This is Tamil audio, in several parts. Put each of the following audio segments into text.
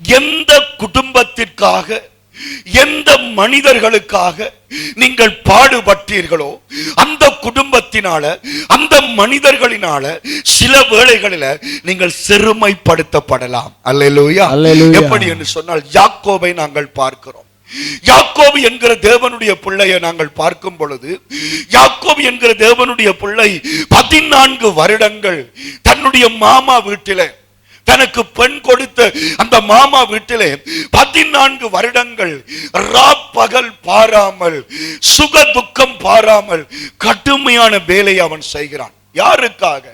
எந்த குடும்பத்திற்காக எந்த மனிதர்களுக்காக நீங்கள் பாடுபட்டீர்களோ அந்த குடும்பத்தினால அந்த மனிதர்களினால சில வேளைகளில நீங்கள் சிறுமைப்படுத்தப்படலாம். எப்படி என்று சொன்னால் யாக்கோபை நாங்கள் பார்க்கிறோம். யாக்கோபு என்கிற தேவனுடைய பிள்ளையை நாங்கள் பார்க்கும் பொழுது யாக்கோபு என்கிற தேவனுடைய பிள்ளை பதினான்கு வருடங்கள் தன்னுடைய மாமா வீட்டிலே தனக்கு பெண் கொடுத்த அந்த மாமா வீட்டிலே பதினான்கு வருடங்கள் ராப்பகல் பாராமல் சுக துக்கம் பாராமல் கடுமையான வேலையை அவன் செய்கிறான். யாருக்காக?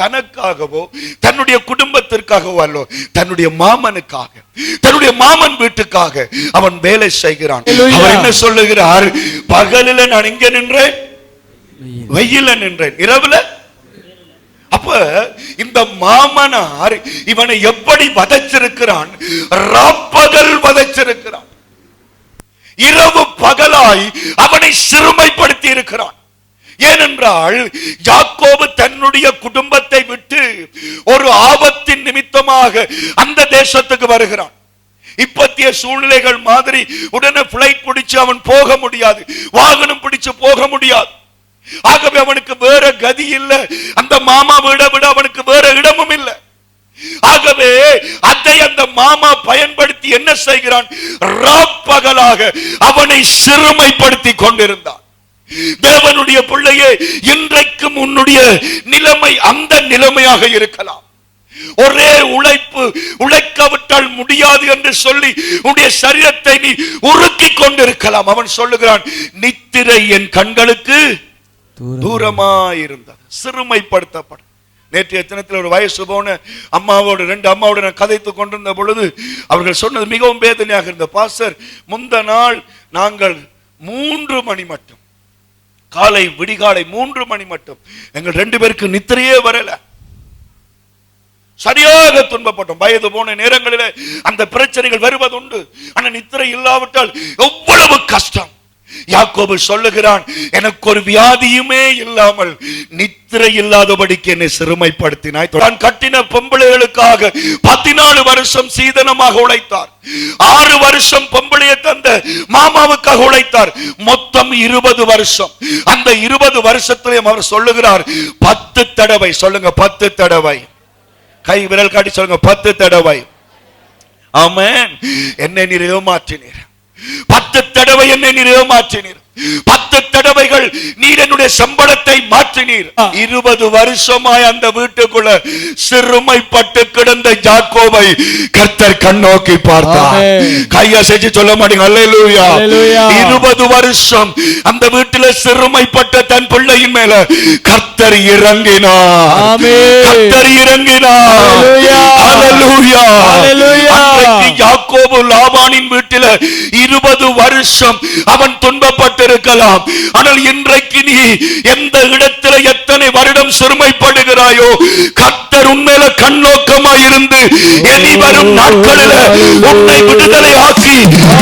தனக்காகவோ தன்னுடைய குடும்பத்திற்காகவோ அல்லோ தன்னுடைய மாமனுக்காக தன்னுடைய மாமன் வீட்டுக்காக அவன் வேலை செய்கிறான். அவர் என்ன சொல்லுகிறார்? பகலில நான் இங்க நின்றேன் வெயில நின்றேன். இரவுல அப்ப இந்த மாமனார் இவனை எப்படி வதைச்சிருக்கிறான்? ராப்பகல் வதைச்சிருக்கிறான். இரவு பகலாய் அவனை சிறுமைப்படுத்தி இருக்கிறான். ஏனென்றால் யாக்கோபு தன்னுடைய குடும்பத்தை விட்டு ஒரு ஆபத்தின் நிமித்தமாக அந்த தேசத்துக்கு வருகிறான். இப்பத்திய சூழ்நிலைகள் மாதிரி உடனே பிளைட் பிடிச்சு அவன் போக முடியாது. வாகனம் பிடிச்சு போக முடியாது. ஆகவே அவனுக்கு வேற கதி இல்லை. அந்த மாமா வீட விட அவனுக்கு வேற இடமும் இல்லை. ஆகவே அதை அந்த மாமா பயன்படுத்தி என்ன செய்கிறான்? ராப்பகலாக அவனை சிறுமைப்படுத்தி கொண்டிருந்தான். தேவனுடைய பிள்ளையே இன்றைக்கும் உன்னுடைய நிலைமை அந்த நிலைமையாக இருக்கலாம். ஒரே உழைப்பு உழைக்காவிட்டால் முடியாது என்று சொல்லி உன்னுடைய சரீரத்தை நீ உருக்கி கொண்டிருக்கலாம். அவன் சொல்லுகிறான் நித்திரை என் கண்களுக்கு தூரமாயிருந்தது. சிறுமைப்படுத்தப்பட நேற்றைய தினத்தில் ஒரு வயசு போன அம்மாவோடு ரெண்டு அம்மாவோடு நான் கதைத்து கொண்டிருந்த பொழுது அவர்கள் சொன்னது மிகவும் வேதனையாக இருந்த பாஸ்டர் முந்த நாள் நாங்கள் மூன்று மணி மட்டும். காலை விடிகாலை மூன்று மணி மட்டும். எங்கள் ரெண்டு பேருக்கு நித்திரையே வரல. சரியாக துன்பப்பட்டோம். வயது போன நேரங்களில் அந்த பிரச்சனைகள் வருவதுண்டு. ஆனால் நித்திரை இல்லாவிட்டால் எவ்வளவு கஷ்டம். யாக்கோபு சொல்லுகிறான் எனக்கு ஒரு வியாதியுமே இல்லாமல் நித்திரை இல்லாதபடிக்கு என்னை சிறுமைப்படுத்தினாய். தான் கட்டின பொம்பளைகளுக்காக பதினாலு வருஷம் சீதனமாக உழைத்தார். ஆறு வருஷம் பொம்பளையை தந்த மாமாவுக்காக உழைத்தார். மொத்தம் இருபது வருஷம். அந்த இருபது வருஷத்திலையும் அவர் சொல்லுகிறார் பத்து தடவை. சொல்லுங்க பத்து தடவை. கை விரல் காட்டி சொல்லுங்க பத்து தடவை. ஆமென். என்னை நீர் ஏமாற்றினீர். பத்து நீர் ஏமாற்றினீர் பத்து தடவைகள் நீர் என்னுடைய சம்பளத்தை மாற்றினீர். இருபது வருஷமாய் அந்த வீட்டுக்குள்ள சிறுமைப்பட்டு கிடந்த ஜாக்கோவை கர்த்தர் கண்ணோக்கி பார்த்தார். கையை செஞ்சு சொல்ல மாட்டீங்க. இருபது வருஷம் அந்த வீட்டில சிறுமைப்பட்ட தன் பிள்ளையின் மேல கர்த்தர் இறங்கினார். கர்த்தர் இறங்கினார். யாக்கோபு லாபானின் இருபது வருஷம் அவன் துன்பப்பட்டிருக்கலாம். ஆனால் இன்றைக்கு நீ எந்த இடத்துல எத்தனை வருடம் சிறுமைப்படுகிறாயோ கர்த்தர் உண்மையில கண்ணோக்கமாய் இருந்து இனி வரும் நாட்களில் உன்னை விடுதலை ஆக்கி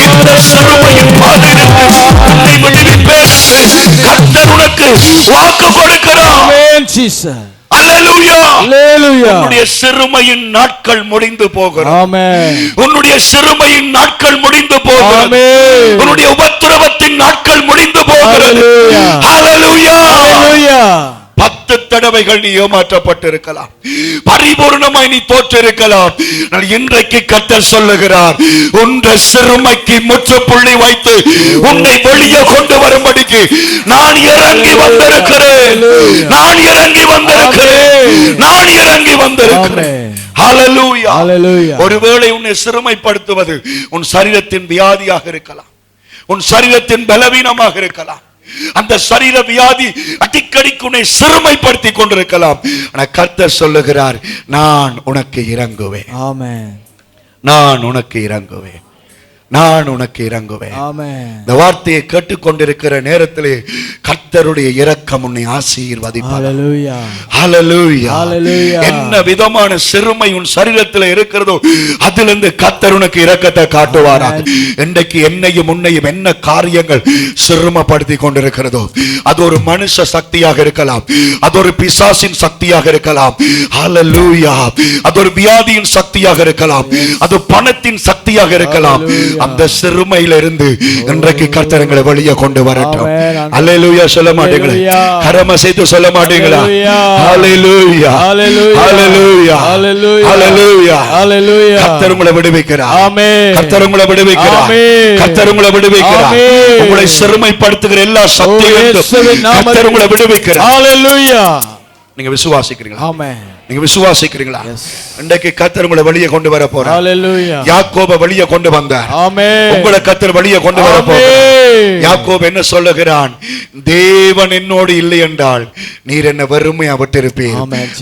இந்த சிறுமையின் மாதிரிலிருந்து உன்னை விடுவிப்பேன் கர்த்தர் உனக்கு வாக்கு கொடுக்கிறார் உன்னுடைய சிறுமையின் நாட்கள் முடிந்து போகிறது. உன்னுடைய சிறுமையின் நாட்கள் முடிந்து போகிறது. உன்னுடைய தடவைகள் நீ ஏமாற்றப்பட்டிருக்கலாம். பரிபூர்ணமாய் நீ தோற்றிருக்கலாம். ஆனால் இன்றைக்கு கத்தர் சொல்லுகிறார் உன்ற சிறுமைக்கு முற்றுப்புள்ளி வைத்து உன்னை வெளியே கொண்டு வரும்படிக்கு நான் இறங்கி வந்திருக்கிறேன். நான் இறங்கி வந்திருக்கிறேன். நான் இறங்கி வந்திருக்கிறேன். ஒருவேளை உன்னை சிறுமைப்படுத்துவது உன் சரீரத்தின் வியாதியாக இருக்கலாம். உன் சரீரத்தின் பலவீனமாக இருக்கலாம். அந்த சரீர வியாதி அடிக்கடிக்கு உன்னை சிறுமைப்படுத்தி கொண்டிருக்கலாம். ஆனா கர்த்தர் சொல்லுகிறார் நான் உனக்கு இறங்குவேன். Amen. நான் உனக்கு இறங்குவேன். நான் உனக்கு இறங்குவேன். இந்த வார்த்தையை கேட்டுக்கொண்டிருக்கிற நேரத்திலே கர்த்தருடைய இரக்கம் உன்னை ஆசீர்வதிப்பார். என்ன விதமான சிறுமை உன் சரீரத்தில் இருக்கிறதோ அதிலிருந்து கர்த்தர் உனக்கு இரக்கத்தை காட்டுவாராக. இன்றைக்கு என்னையும் உன்னையும் என்ன காரியங்கள் சிறுமப்படுத்தி கொண்டிருக்கிறதோ அது ஒரு மனுஷ சக்தியாக இருக்கலாம். அது ஒரு பிசாசின் சக்தியாக இருக்கலாம். அது ஒரு வியாதியின் சக்தியாக இருக்கலாம். அது பணத்தின் சக்தியாக இருக்கலாம். அந்த சிறுமையிலிருந்து இன்றைக்கு கர்த்தரங்களை வெளியே கொண்டு வரட்டும். அல்லேலூயா சொல்ல மாட்டீங்களே. கரம சேர்த்து சொல்ல மாட்டீங்களா. ஹalleluya Hallelujah. ஹalleluya Hallelujah. கர்த்தர் உங்களை விடுவிக்கிறார் ஆமென் கர்த்தர் உங்களை விடுவிக்கிறார். கர்த்தர் உங்களை விடுவிக்கிறார். உங்களை சிறுமைப்படுத்துகிற எல்லா நாமத்தில். கர்த்தர் உங்களை விடுவிக்கிறார் ஹalleluya நீங்க விசுவாசிக்கிறீங்களா? ஆமென் நீங்க விசுவாசிக்கிறீங்களா. இன்றைக்கு கர்த்தர் உங்களை வெளியே கொண்டு வர போறார். ஹalleluya யாக்கோப வெளியே கொண்டு வந்தார். ஆமென் உங்களை கர்த்தர் வெளியே கொண்டு வர போறார். யாக்கோப் என்ன சொல்லுகிறான்? தேவன் என்னோடு இல்லை என்றால் நீர் என்ன வறுமையா விட்டிருப்பீர்.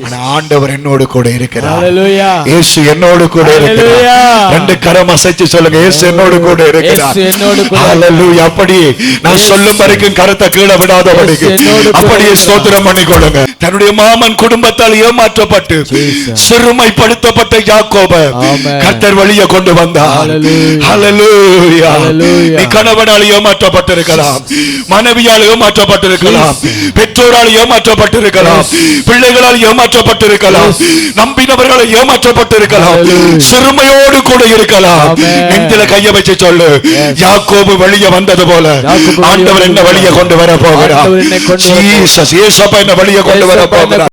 ஆனா ஆண்டவர் என்னோடு கூட இருக்கிறார். ஹalleluya இயேசு என்னோடு கூட இருக்கிறார். ரெண்டு கரம் அசைச்சு சொல்லுங்க இயேசு என்னோடு கூட இருக்கிறார். இயேசு என்னோடு கூட Hallelujah. அப்படி நான். சொல்லும் வரைக்கும் கரத்தை கீழே விடாதபடிக்கு. அப்படியே. ஸ்தோத்திரம் பண்ணிக்கொள்ளுங்க. தன்னுடைய மாமன் குடும்பத்தால் ஏமாற்றப்பட்டு. சிறுமைப்படுத்தப்பட்ட யாக்கோப Amen. கர்த்தர் வெளியே கொண்டு வந்தார். நீ கணவனால் ஏமாற்றப்பட்டிருக்கலாம். மனைவியால் ஏமாற்றப்பட்டிருக்கலாம். பெற்றோரால் ஏமாற்றப்பட்டிருக்கலாம். பிள்ளைகளால் ஏமாற்றப்பட்டிருக்கலாம். நம்பினவர்களை ஏமாற்றப்பட்டிருக்கலாம். சிறுமையோடு கூட இருக்கலாம். நெஞ்சில கைய வச்சு சொல்லு. யாக்கோபு வெளியே வந்தது போல. ஆண்டவர் என்ன போல. கொண்டு வர போகிறார். என்னை வெளியே கொண்டு வர என்னை